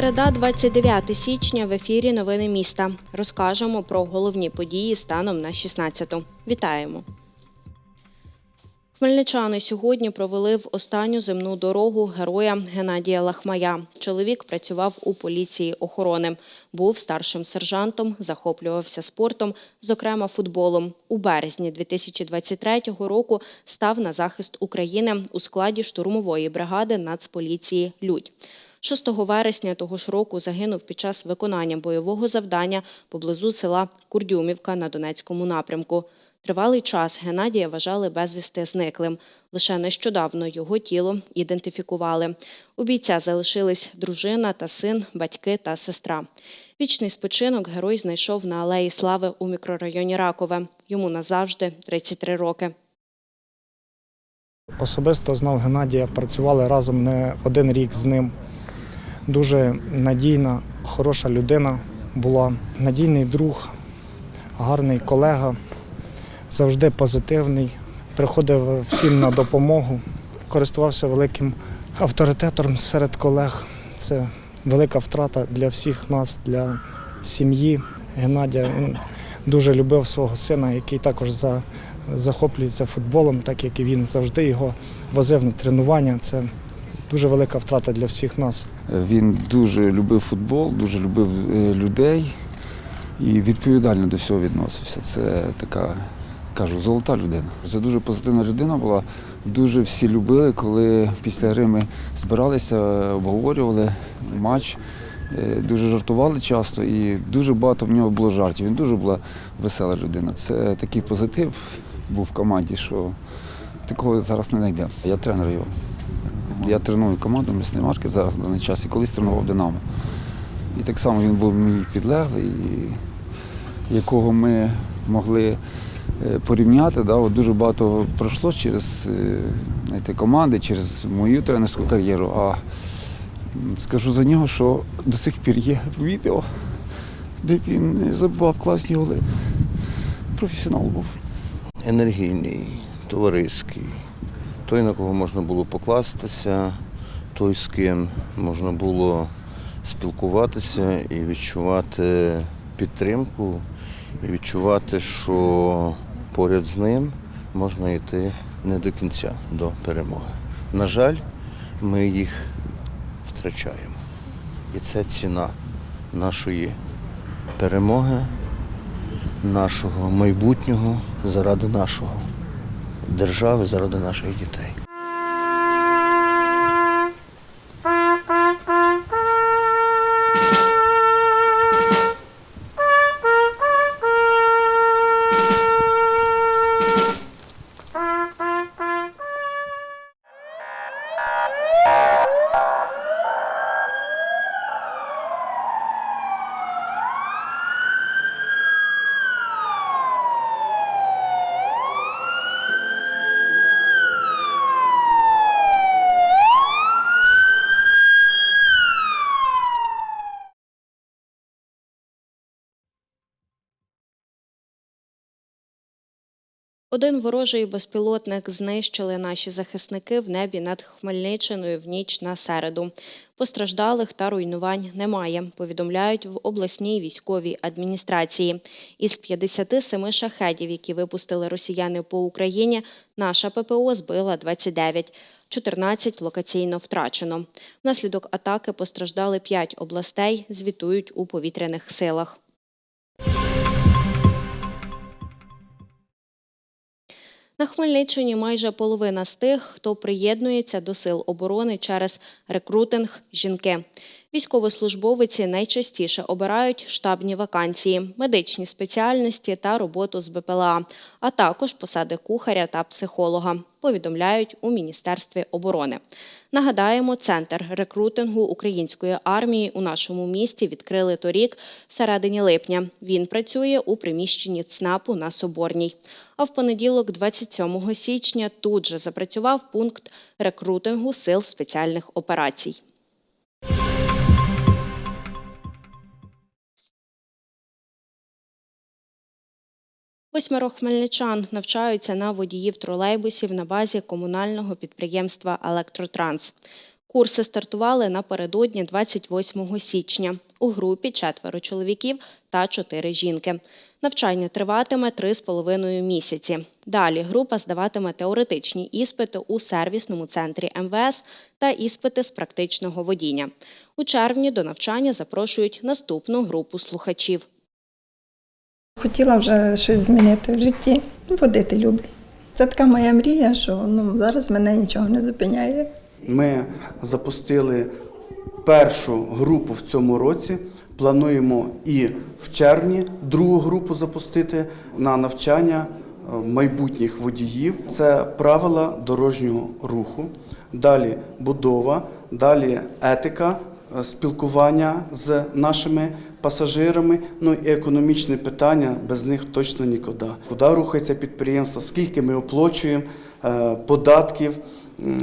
Середа, 29 січня в ефірі Новини міста. Розкажемо про головні події станом на 16-ту. Вітаємо. Хмельничани сьогодні провели в останню земну дорогу героя Геннадія Лахмая. Чоловік працював у поліції охорони, був старшим сержантом, захоплювався спортом, зокрема футболом. У березні 2023 року став на захист України у складі штурмової бригади Нацполіції Людь. 6 вересня того ж року загинув під час виконання бойового завдання поблизу села Курдюмівка на Донецькому напрямку. Тривалий час Геннадія вважали безвісти зниклим. Лише нещодавно його тіло ідентифікували. У бійця залишились дружина та син, батьки та сестра. Вічний спочинок герой знайшов на алеї Слави у мікрорайоні Ракове. Йому назавжди 33 роки. Особисто знав Геннадія, працювали разом не один рік з ним. Дуже надійна, хороша людина була, надійний друг, гарний колега, завжди позитивний, приходив всім на допомогу, користувався великим авторитетом серед колег. Це велика втрата для всіх нас, для сім'ї. Геннадія він дуже любив свого сина, який також за, захоплюється футболом, так як і він завжди його возив на тренування. Це дуже велика втрата для всіх нас. Він дуже любив футбол, дуже любив е, людей і відповідально до всього відносився. Це така, кажу, золота людина. Це дуже позитивна людина була. Дуже всі любили, коли після гри ми збиралися, обговорювали матч. Е, Дуже жартували часто і дуже багато в нього було жартів. Він дуже була весела людина. Це такий позитив був в команді, що такого зараз не знайде. Я тренер його. Я треную команду місної марки зараз в даний час і колись тренував Динамо. І так само він був мій підлеглий, якого ми могли порівняти. Да, от дуже багато пройшло через е, знаєте, команди, через мою тренерську кар'єру. А скажу за нього, що до сих пір є відео, де він забував класні голи. Професіонал був. енергійний, товариський, той, на кого можна було покластися, той, з ким можна було спілкуватися і відчувати підтримку, і відчувати, що поряд з ним можна йти не до кінця, до перемоги. На жаль, ми їх втрачаємо. І це ціна нашої перемоги, нашого майбутнього заради нашого держави, заради наших дітей. Один ворожий безпілотник знищили наші захисники в небі над Хмельниччиною в ніч на середу. Постраждалих та руйнувань немає, повідомляють в обласній військовій адміністрації. Із 57 шахедів, які випустили росіяни по Україні, наша ППО збила 29. 14 локаційно втрачено. Внаслідок атаки постраждали 5 областей, звітують у повітряних силах. На Хмельниччині майже половина з тих, хто приєднується до сил оборони через рекрутинг жінки. Військовослужбовиці найчастіше обирають штабні вакансії, медичні спеціальності та роботу з БПЛА, а також посади кухаря та психолога, повідомляють у Міністерстві оборони. Нагадаємо, центр рекрутингу української армії у нашому місті відкрили торік в середині липня. Він працює у приміщенні ЦНАПу на Соборній. А в понеділок, 27 січня, тут же запрацював пункт рекрутингу сил спеціальних операцій. Восьмеро хмельничан навчаються на водіїв тролейбусів на базі комунального підприємства Електротранс. Курси стартували напередодні 28 січня. У групі четверо чоловіків та чотири жінки. Навчання триватиме три з половиною місяці. Далі група здаватиме теоретичні іспити у сервісному центрі МВС та іспити з практичного водіння. У червні до навчання запрошують наступну групу слухачів. Хотіла вже щось змінити в житті. Ну, Водити люблю. Це така моя мрія, що ну, зараз мене нічого не зупиняє. Ми запустили першу групу в цьому році. Плануємо і в червні другу групу запустити на навчання е, майбутніх водіїв. Це правила дорожнього руху, далі будова, далі етика, е, спілкування з нашими пасажирами, ну і економічне питання, без них точно нікуди. Куди рухається підприємство, скільки ми оплачуємо е, податків,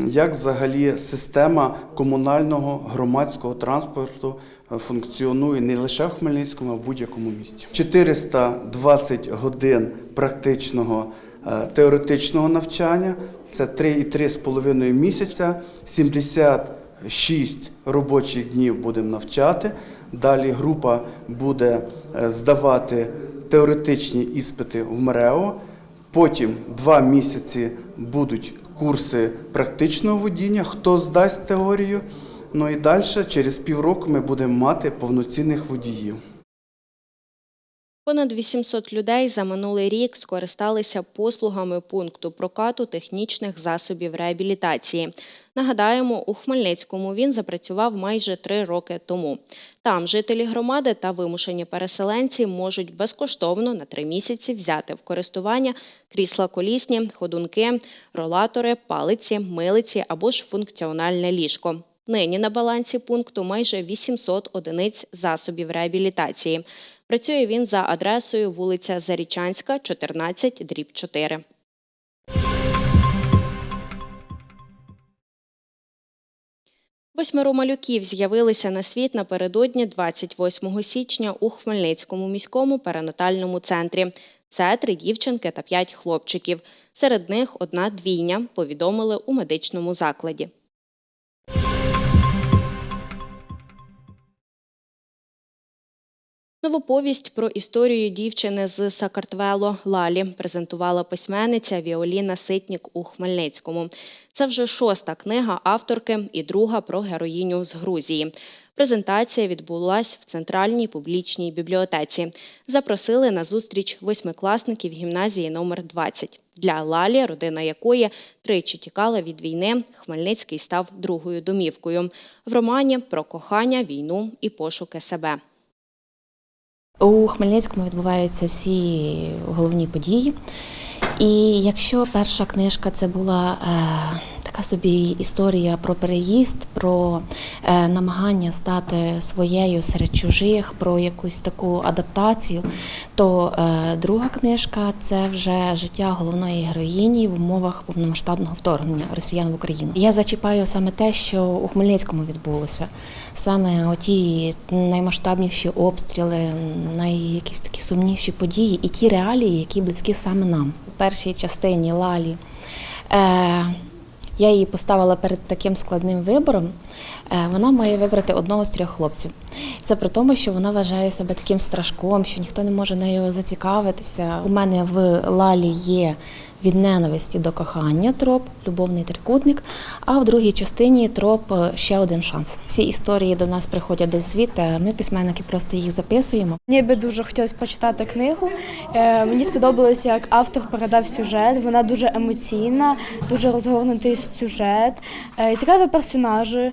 як взагалі система комунального громадського транспорту е, функціонує не лише в Хмельницькому, а в будь-якому місті. 420 годин практичного е, теоретичного навчання, це 3,3,5 місяця, 76 робочих днів будемо навчати. Далі група буде е, здавати теоретичні іспити в МРЕО. Потім два місяці будуть курси практичного водіння, хто здасть теорію. Ну і далі, через півроку, ми будемо мати повноцінних водіїв. Понад 800 людей за минулий рік скористалися послугами пункту прокату технічних засобів реабілітації. Нагадаємо, у Хмельницькому він запрацював майже три роки тому. Там жителі громади та вимушені переселенці можуть безкоштовно на три місяці взяти в користування крісла колісні, ходунки, ролатори, палиці, милиці або ж функціональне ліжко. Нині на балансі пункту майже 800 одиниць засобів реабілітації. Працює він за адресою вулиця Зарічанська, 14, дріб 4. Восьмеро малюків з'явилися на світ напередодні 28 січня у Хмельницькому міському перинатальному центрі. Це три дівчинки та п'ять хлопчиків. Серед них одна двійня, повідомили у медичному закладі. Нову повість про історію дівчини з Сакартвело Лалі презентувала письменниця Віоліна Ситнік у Хмельницькому. Це вже шоста книга авторки і друга про героїню з Грузії. Презентація відбулась в центральній публічній бібліотеці. Запросили на зустріч восьмикласників гімназії номер 20. Для Лалі, родина якої тричі тікала від війни, Хмельницький став другою домівкою. В романі про кохання, війну і пошуки себе. У Хмельницькому відбуваються всі головні події. І якщо перша книжка це була е, собі історія про переїзд, про е, намагання стати своєю серед чужих, про якусь таку адаптацію, то е, друга книжка це вже життя головної героїні в умовах повномасштабного вторгнення росіян в Україну. Я зачіпаю саме те, що у Хмельницькому відбулося. Саме оті наймасштабніші обстріли, найякісь такі сумніші події і ті реалії, які близькі саме нам. У першій частині Лалі е, я її поставила перед таким складним вибором. Е, вона має вибрати одного з трьох хлопців. Це при тому, що вона вважає себе таким страшком, що ніхто не може нею зацікавитися. У мене в Лалі є від ненависті до кохання троп, любовний трикутник. А в другій частині троп е, ще один шанс. Всі історії до нас приходять до звідти, ми письменники просто їх записуємо. Мені би дуже хотілося почитати книгу. Е, Мені сподобалося, як автор передав сюжет. Вона дуже емоційна, дуже розгорнутий сюжет, е, цікаві персонажі.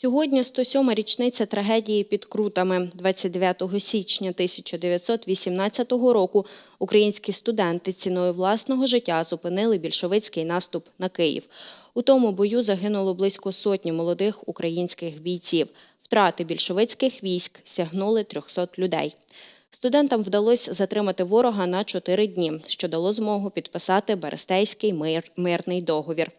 Сьогодні 107-ма річниця трагедії під Крутами. 29 січня 1918 року українські студенти ціною власного життя зупинили більшовицький наступ на Київ. У тому бою загинуло близько сотні молодих українських бійців. Втрати більшовицьких військ сягнули 300 людей. Студентам вдалося затримати ворога на чотири дні, що дало змогу підписати Берестейський мир, мирний договір.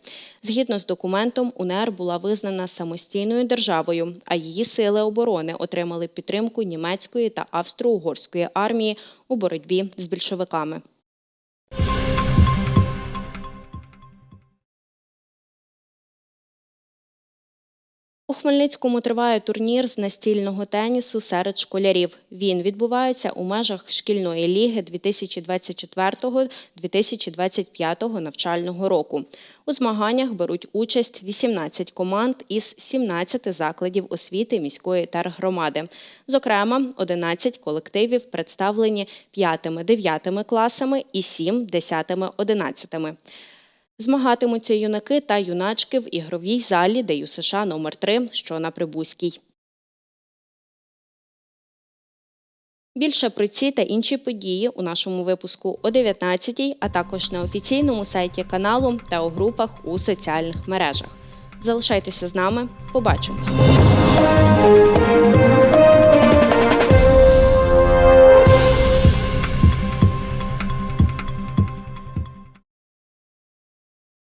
Згідно з документом, УНР була визнана самостійною державою, а її сили оборони отримали підтримку німецької та австро-угорської армії у боротьбі з більшовиками. У Хмельницькому триває турнір з настільного тенісу серед школярів. Він відбувається у межах шкільної ліги 2024-2025 навчального року. У змаганнях беруть участь 18 команд із 17 закладів освіти міської тергромади. Зокрема, 11 колективів представлені 5-9 класами і 7 10-11. Змагатимуться юнаки та юначки в ігровій залі ДЮСШ номер 3 що на Прибузькій. Більше про ці та інші події у нашому випуску о 19 а також на офіційному сайті каналу та у групах у соціальних мережах. Залишайтеся з нами. Побачимось!